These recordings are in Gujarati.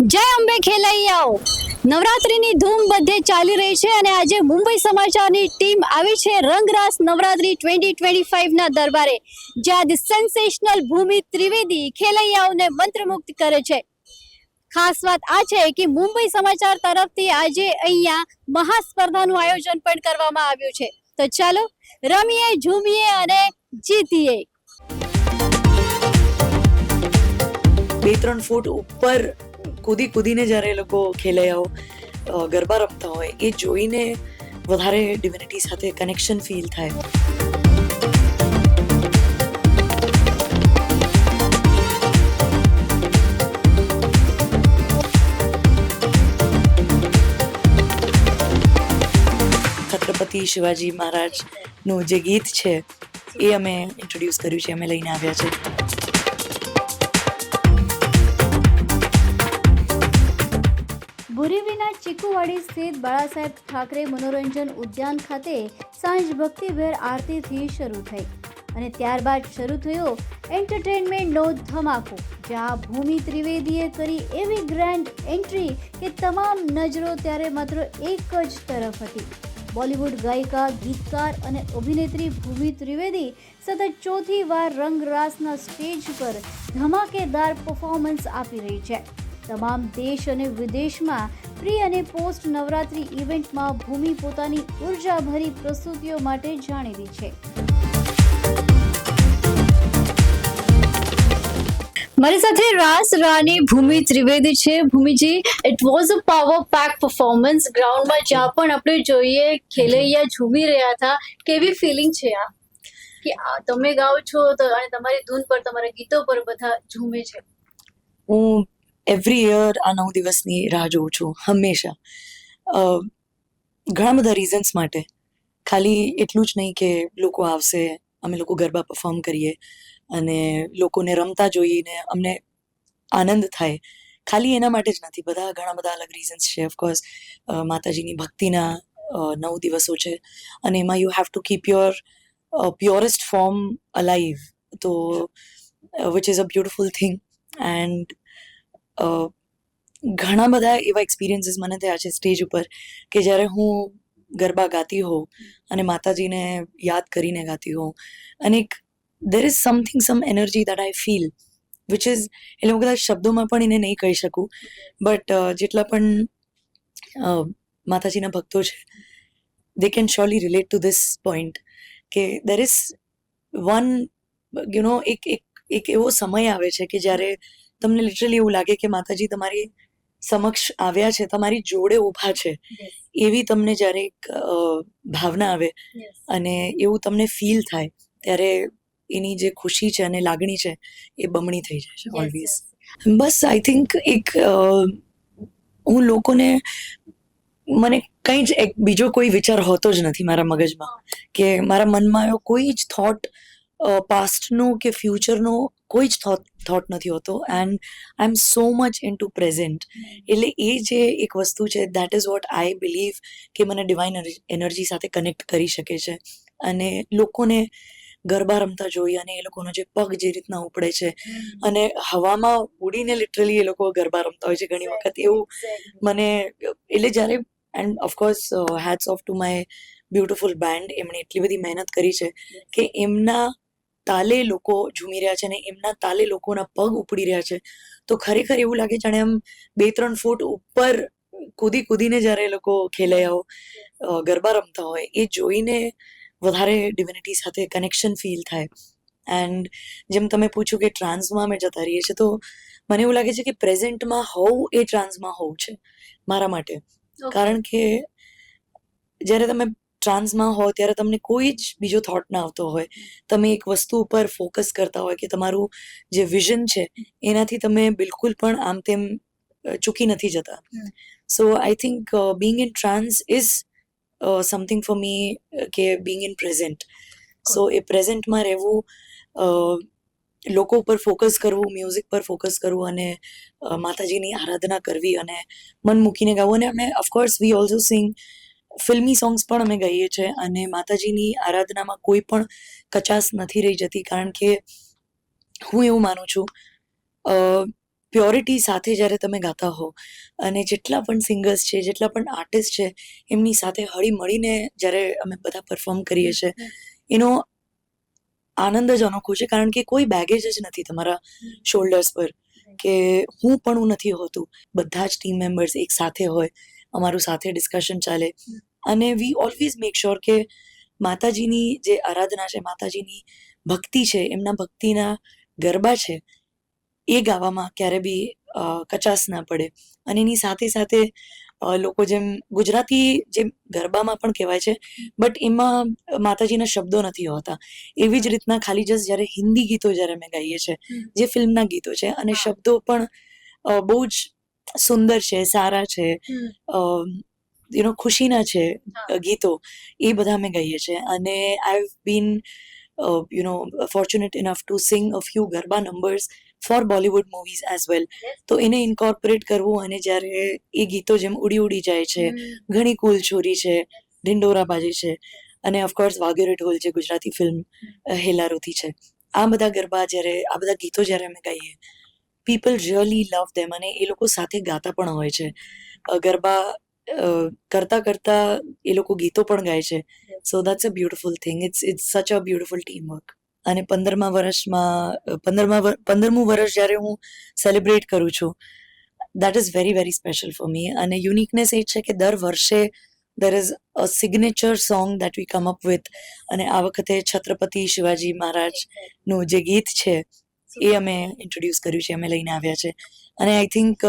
જય અંબે ખેલૈયાઓ. નવરાત્રીની ધૂમ બધે ચાલી રહી છે અને આજે મુંબઈ સમાચારની ટીમ આવી છે રંગરાસ નવરાત્રી ટ્વેન્ટી ટ્વેન્ટી ફાઈવના દરબારે, જ્યાં સેન્સેશનલ ભૂમિ ત્રિવેદી ખેલૈયાઓને મંત્રમુગ્ધ કરે છે. ખાસ વાત આ છે કે મુંબઈ સમાચાર તરફથી આજે અહીંયા મહાસ્પર્ધાનું આયોજન પણ કરવામાં આવ્યું છે. તો ચાલો, રમીએ, ઝૂમીએ અને જીતીએ. બે ત્રણ ફૂટ ઉપર કૂદી કૂદીને જ્યારે એ લોકો ખેલૈયાઓ ગરબા રમતા હોય, એ જોઈને વધારે ડિવિનિટી સાથે કનેક્શન ફીલ થાય. છત્રપતિ શિવાજી મહારાજનું જે ગીત છે, એ અમે ઇન્ટ્રોડ્યુસ કર્યું છે, અમે લઈને આવ્યા છે. બોરીવીના ચીકુવાડી સ્થિત બાળાસાહેબ ઠાકરે મનોરંજન ઉદ્યાન ખાતે સાંજ ભક્તિભેર આરતીથી શરૂ થઈ અને ત્યારબાદ શરૂ થયો એન્ટરટેનમેન્ટનો ધમાકો, જ્યાં ભૂમિ ત્રિવેદીએ કરી એવી ગ્રેન્ડ એન્ટ્રી કે તમામ નજરો ત્યારે માત્ર એક જ તરફ હતી. બોલિવૂડ ગાયિકા, ગીતકાર અને અભિનેત્રી ભૂમિ ત્રિવેદી સતત ચોથી વાર રંગરાસના સ્ટેજ પર ધમાકેદાર પરફોર્મન્સ આપી રહી છે. તમામ દેશ અને વિદેશમાં પ્રી અને પોસ્ટ નવરાત્રી ઇવેન્ટમાં ભૂમિ પોતાની ઉર્જાભરી પ્રસ્તુતિઓ માટે જાણીતી છે. મારી સાથે રાસ રાની ભૂમિ ત્રિવેદી છે. Bhumiji it was a power pack performance ગ્રાઉન્ડમાં જ્યાં પણ આપણે જોઈએ ખેલૈયા ઝૂમી રહ્યા હતા. કેવી ફિલિંગ છે આ? કે આ તમે ગાઓ છો તો અને તમારી ધૂન પર તમારા ગીતો પર બધા ઝૂમે છે. હું એવરી યર આ નવ દિવસની રાહ જોઉં છું, હંમેશા. ઘણા બધા રીઝન્સ માટે. ખાલી એટલું જ નહીં કે લોકો આવશે, અમે લોકો ગરબા પરફોર્મ કરીએ અને લોકોને રમતા જોઈને અમને આનંદ થાય. ખાલી એના માટે જ નથી, બધા ઘણા બધા અલગ રીઝન્સ છે ઓફકોર્સ માતાજીની ભક્તિના નવ દિવસો છે. અને એમાં you have to keep your purest form alive તો which is a beautiful thing and ઘણા બધા એવા એક્સપિરિયન્સીસ મને થયા છે સ્ટેજ ઉપર કે જ્યારે હું ગરબા ગાતી હોઉં અને માતાજીને યાદ કરીને ગાતી હોઉં. અને એક there is something some energy that I feel which is એટલે હું કદાચ શબ્દોમાં પણ એને નહીં કહી શકું બટ જેટલા પણ માતાજીના ભક્તો છે they can surely relate to this point કે there is one you know એક એક એક એવો સમય આવે છે કે જ્યારે તમને લિટરલી એવું લાગે કે માતાજી તમારી સમક્ષ આવ્યા છે તમારી જોડે ઊભા છે એવી તમને જ્યારે એક ભાવના આવે અને એવું તમને ફીલ થાય ત્યારે એની જે ખુશી છે અને લાગણી છે એ બમણી થઈ જાય છે ઓલવેઝ બસ આઈ થિંક એક હું લોકોને મને કંઈ જ એક બીજો કોઈ વિચાર હોતો જ નથી મારા મગજમાં કે મારા મનમાં એવો કોઈ જ થોટ પાસ્ટનો કે ફ્યુચરનો કોઈ જ થોટ થોટ નથી હોતો. And I am so much into present એટલે એ જે એક વસ્તુ છે that is what I believe કે મને ડિવાઇન એનર્જી સાથે કનેક્ટ કરી શકે છે. અને લોકોને ગરબા રમતા જોઈ અને એ લોકોનો જે પગ જે રીતના ઉપડે છે અને હવામાં ઉડીને લિટરલી એ લોકો ગરબા રમતા હોય છે ઘણી વખત. એવું મને એટલે જ્યારે and of course hats off to my beautiful band એમણે એટલી બધી મહેનત કરી છે કે એમના તાલે લોકો ઝૂમી રહ્યા છે અને એમના તાલે લોકોના પગ ઉપડી રહ્યા છે. તો ખરેખર એવું લાગે જાણે આમ બે ત્રણ ફૂટ ઉપર કૂદી કૂદીને જ્યારે એ લોકો ખેલૈયાઓ ગરબા રમતા હોય એ જોઈને વધારે ડિવિનિટી સાથે કનેક્શન ફીલ થાય. એન્ડ જેમ તમે પૂછ્યું કે ટ્રાન્સમાં અમે જતા રહીએ છીએ તો મને એવું લાગે છે કે પ્રેઝન્ટમાં હોવું એ ટ્રાન્સમાં હોવું છે મારા માટે. કારણ કે જ્યારે તમે ટ્રાન્સમાં હો ત્યારે તમને કોઈ જ બીજો થોટ ના આવતો હોય. તમે એક વસ્તુ ઉપર ફોકસ કરતા હોય કે તમારું જે વિઝન છે એનાથી તમે બિલકુલ પણ આમ તેમ ચૂકી નથી જતા. So I think being in trance is something for me કે બિંગ ઇન પ્રેઝન્ટ સો એ પ્રેઝન્ટમાં રહેવું લોકો ઉપર ફોકસ કરવું મ્યુઝિક પર ફોકસ કરવું અને માતાજીની આરાધના કરવી અને મન મૂકીને ગાવું. અને અમે ઓફકોર્સ વી ઓલ્સો સિંગ ફિલ્મી સોંગ્સ પણ અમે ગાઈએ છીએ અને માતાજીની આરાધનામાં કોઈ પણ કચાસ નથી રહી જતી કારણ કે હું એવું માનું છું અ, પ્યોરિટી સાથે જ્યારે તમે ગાતા હો અને જેટલા પણ સિંગર્સ છે જેટલા પણ આર્ટિસ્ટ છે એમની સાથે હળી મળીને જ્યારે અમે બધા પરફોર્મ કરીએ છીએ એનો આનંદ જ અનોખો છે કારણ કે કોઈ બેગેજ જ નથી તમારા શોલ્ડર્સ પર કે હું પણ હું નથી હોતું. બધા જ ટીમ મેમ્બર્સ એક સાથે હોય અમારું સાથે ડિસ્કશન ચાલે. અને વી ઓલવેઝ મેક શ્યોર કે માતાજીની જે આરાધના છે માતાજીની ભક્તિ છે એમના ભક્તિના ગરબા છે એ ગાવામાં ક્યારે બી કચાસ કચાશ ના પડે. અને એની સાથે સાથે લોકો જેમ ગુજરાતી જેમ ગરબામાં પણ કહેવાય છે બટ એમાં માતાજીના શબ્દો નથી હોતા. એવી જ રીતના ખાલી જસ્ટ જ્યારે હિન્દી ગીતો જ્યારે અમે ગાઈએ છીએ જે ફિલ્મના ગીતો છે અને શબ્દો પણ બહુ જ સુંદર છે સારા છે યુ નો ખુશીના છે ગીતો એ બધા અમે ગાઈએ છીએ અને I have been you know fortunate enough to sing a few garba numbers for Bollywood movies as well તો એને ઇન્કોર્પોરેટ કરવું અને જ્યારે એ ગીતો જેમ ઉડી ઉડી જાય છે ઘણી કુલ છોરી છે ઢિંડોરા બાજી છે અને ઓફકોર્સ વાગેરે ઢોલ જે ગુજરાતી ફિલ્મ હેલારોથી છે આ બધા ગરબા જ્યારે આ બધા ગીતો જ્યારે અમે ગાઈએ પીપલ રિયલી લવ ધેમ અને એ લોકો સાથે ગાતા પણ હોય છે ગરબા કરતા કરતા એ લોકો ગીતો પણ ગાય છે so that's a beautiful thing it's it's such a beautiful team work અને પંદરમા વર્ષમાં પંદરમા પંદરમું વર્ષ જ્યારે હું સેલિબ્રેટ કરું છું that is very very special for me અને યુનિકનેસ એ છે કે દર વર્ષે there is a signature song that we come up with અને આ વખતે છત્રપતિ શિવાજી મહારાજનું જે ગીત છે એ અમે ઇન્ટ્રોડ્યુસ કર્યું છે અમે લઈને આવ્યા છે અને આઈ થિંક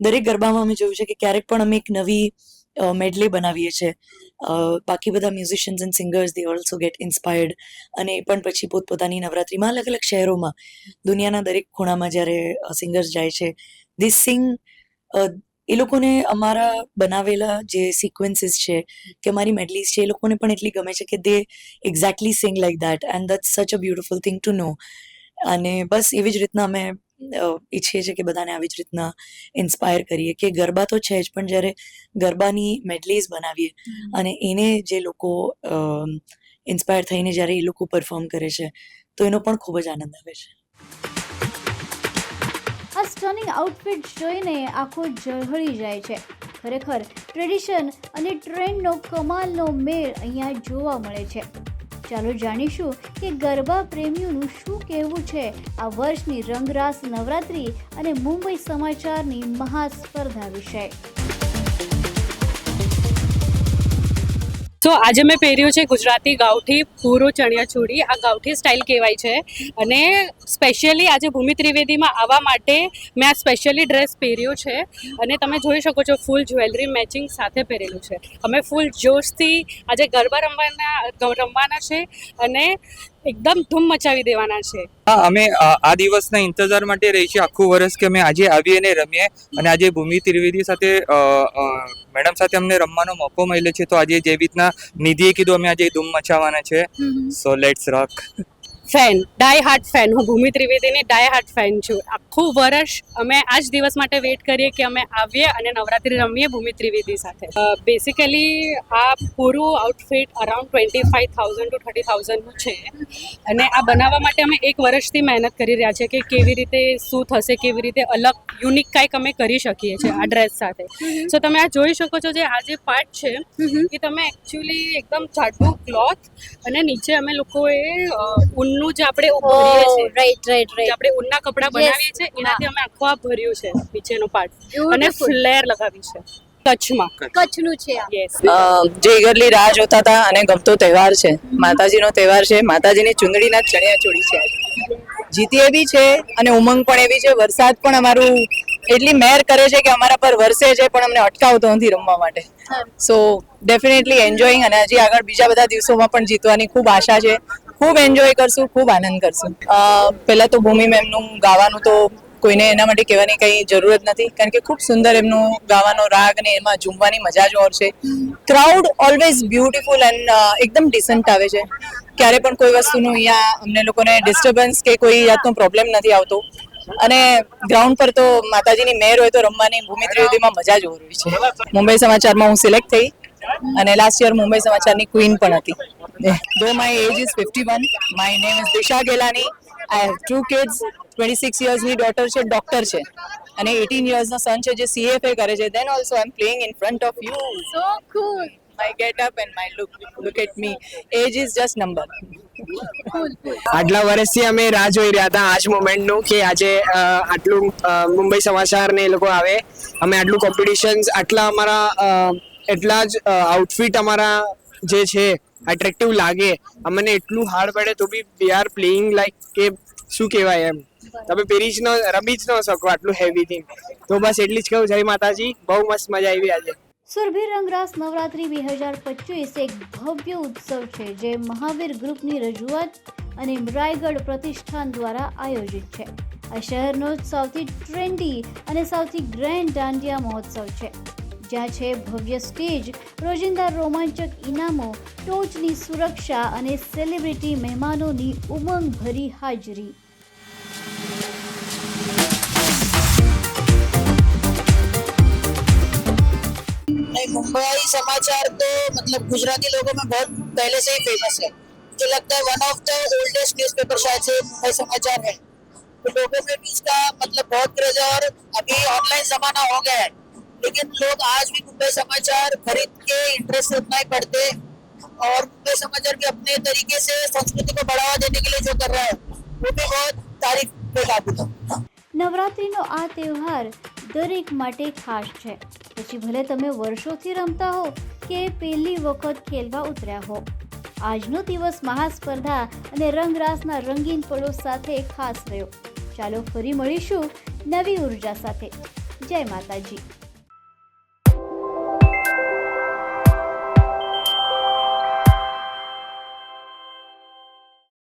દરેક ગરબામાં અમે જોયું છે કે ક્યારેક પણ અમે એક નવી મેડલે બનાવીએ છીએ બાકી બધા musicians and singers they also get inspired અને એ પણ પછી પોતપોતાની નવરાત્રિમાં અલગ અલગ શહેરોમાં, દુનિયાના દરેક ખૂણામાં જ્યારે સિંગર્સ જાય છે દે સિંગ એ લોકોને અમારા બનાવેલા જે સિક્વન્સીસ છે કે અમારી મેડલીઝ છે, એ લોકોને પણ એટલી ગમે છે કે they exactly sing like that and that such a beautiful thing to know અને બસ એવી જ રીતના અમે ઈચ્છીએ છીએ કે બધાને આવી જ રીતના ઇન્સ્પાયર કરીએ કે ગરબા તો છે જ પણ જ્યારે ગરબાની મેડલીઝ બનાવીએ અને એને જે લોકો ઇન્સ્પાયર થઈને જ્યારે એ લોકો પરફોર્મ કરે છે તો એનો પણ ખૂબ જ આનંદ આવે છે. આ સ્ટનિંગ આઉટફિટ જોઈને આખો ઝળહળી જાય છે. ખરેખર ટ્રેડિશન અને ટ્રેન્ડનો કમાલનો મેળ અહીંયા જોવા મળે છે. ચાલો જાણીશું કે ગરબા પ્રેમીઓનું શું કહેવું છે? આ વર્ષની રંગરાસ નવરાત્રી અને મુંબઈ સમાચારની મહાસ્પર્ધા વિશે. તો આજે મેં પહેર્યું છે ગુજરાતી ગાઉઠી પૂરો ચણિયા ચોળી. આ ગાઉઠી સ્ટાઇલ કહેવાય છે. અને સ્પેશિયલી આજે ભૂમિ ત્રિવેદીમાં આવવા માટે મેં આ સ્પેશિયલી ડ્રેસ પહેર્યો છે. અને તમે જોઈ શકો છો ફૂલ જ્વેલરી મેચિંગ સાથે પહેરેલું છે. અમે ફૂલ જોશથી આજે ગરબા રમવાના રમવાના છે. અને એકદમ ધૂમ મચાવી દેવાના છે. હા અમે આ દિવસના ઇંતજાર માટે રહી છીએ. આખું વર્ષ કે અમે આજે આવીએ અને રમીએ અને આજે ભૂમિ ત્રિવેદી સાથે મેડમ સાથે અમને રમવાનો મોકો મળ્યો છે. તો આજે જેવી રીતના નિધિએ કીધું અમે આજે ધૂમ મચાવવાના છે. So let's rock fan die hard fan. હું ભૂમિ ત્રિવેદીની ડાય હાર્ટ ફેન છું. આખું વર્ષ અમે આ જ દિવસ માટે વેઇટ કરીએ કે અમે આવીએ અને નવરાત્રિ રમીએ ભૂમિ ત્રિવેદી સાથે. બેસિકલી આ પૂરું outfit around twenty five thousand to thirty થાઉઝન્ડનું છે. અને આ બનાવવા માટે અમે એક વર્ષથી મહેનત કરી રહ્યા છે કે કેવી રીતે શું થશે કેવી રીતે અલગ યુનિક કાંઈક અમે કરી શકીએ છીએ આ ડ્રેસ સાથે. સો તમે આ જોઈ શકો છો જે આ જે પાર્ટ છે એ તમે એકચ્યુઅલી એકદમ જાડું ક્લોથ અને નીચે અમે લોકોએ અ, ઊનનું જે આપણે ભરીએ છીએ રાઈટ રાઈટ રાઈટ આપણે ઊનના કપડા બનાવીએ છીએ એનાથી અમે આખો આ ભર્યું છે નીચેનો પાર્ટ અને ફ્લેર લગાવી છે કચ્છમાં. કચ્છનું છે આ. યસ અ, જે eagerly રાહ જોતા હતા અને ગમતો તહેવાર છે. માતાજીનો તહેવાર છે. માતાજીની ચુંદડીના ચણિયા ચોળી છે. જીતીએ બી છે અને ઉમંગ પણ એવી છે. વરસાદ પણ અમારું એટલી મહેર કરે છે કે અમારા પર વરસે છે પણ અમને અટકાવતો નથી રમવા માટે. સો ડેફિનેટલી એન્જોઈંગ અને હજી આગળ બીજા બધા દિવસોમાં પણ જીતવાની ખૂબ આશા છે. ખૂબ એન્જોય કરશું, ખૂબ આનંદ કરશું. પહેલાં તો ભૂમિ મેમનું ગાવાનું તો કોઈને એના માટે કહેવાની કંઈ જરૂરત નથી, કારણ કે ખૂબ સુંદર એમનું ગાવાનો રાગ ને એમાં ઝૂમવાની મજા જ ઓર છે. ક્રાઉડ ઓલવેઝ બ્યુટીફુલ એન્ડ એકદમ ડિસન્ટ આવે છે. ક્યારે પણ કોઈ વસ્તુનું અહીંયા અમને લોકોને ડિસ્ટર્બન્સ કે કોઈ જાતનો પ્રોબ્લેમ નથી આવતો. અને ગ્રાઉન્ડ પર તો માતાજીની મહેર હોય તો રમવાની ભૂમિ ત્રિવેદીમાં મજા જ ઓર છે. મુંબઈ સમાચારમાં હું સિલેક્ટ થઈ. અને લાસ્ટ યર મુંબઈ સમાચારની ક્વીન પણ હતી. Though my age is fifty one my name is Disha Gelani I have two kids twenty six યર્સની daughter છે ડોક્ટર છે. અને એટીન યર્સનો સન છે જે સીએફએ કરે છે. Then also I am playing in front of you so cool my get up and my look look at me age is just number આટલા વર્ષથી અમે રાહ જોઈ રહ્યા હતા આજ મોમેન્ટનું કે આજે આટલું મુંબઈ સમાચાર ને એ લોકો આવે. અમે આટલું કોમ્પિટિશન્સ આટલા અમારા એટલા જ આઉટફિટ અમારા જે છે એટ્રેક્ટિવ લાગે. અમને એટલું હાર્ડ પડે તો be we are playing like કે શું કહેવાય એમ. તમે પહેરી જ ન રમી જ ન શકો આટલું હેવી થિંગ તો બસ એટલી જ કહું. જય માતાજી. બહુ મસ્ત મજા આવી આજે. સુરભી રંગરાસ નવરાત્રી બે હજાર પચીસ એક ભવ્ય ઉત્સવ છે, જે મહાવીર ગ્રુપની રજૂઆત અને રાયગઢ પ્રતિષ્ઠાન દ્વારા આયોજિત છે. આ શહેરનો સૌથી ટ્રેન્ડી અને સૌથી ગ્રેન્ડ દાંડિયા મહોત્સવ છે. જ્યાં છે ભવ્ય સ્ટેજ રોજિંદા રોમાંચક ઇનામો ટોચની સુરક્ષા અને સેલિબ્રિટી મહેમાનોની ઉમંગભરી હાજરી नहीं मुंबई समाचार तो मतलब गुजराती लोगों में बहुत पहले से ही फेमस है मुझे लगता है one of the oldest newspaper शायद से मुंबई समाचार है तो लोगों में भी इसका मतलब बहुत क्रेज है और अभी ऑनलाइन जमाना हो गया है लेकिन लोग आज भी मुंबई समाचार खरीद के इंटरेस्ट से उतना ही पढ़ते और मुंबई समाचार भी अपने तरीके से संस्कृति को बढ़ावा देने के लिए जो कर रहा है वो भी बहुत तारीफ के काबिल है નવરાત્રિનો આ તહેવાર દરેક માટે ખાસ છે પછી ભલે તમે વર્ષોથી રમતા હો કે પહેલી વખત ખેલવા ઉતર્યા હો આજનો દિવસ મહાસ્પર્ધા અને રંગરાસના રંગીન પળો સાથે ખાસ રહ્યો ચાલો ફરી મળીશું નવી ઉર્જા સાથે જય માતાજી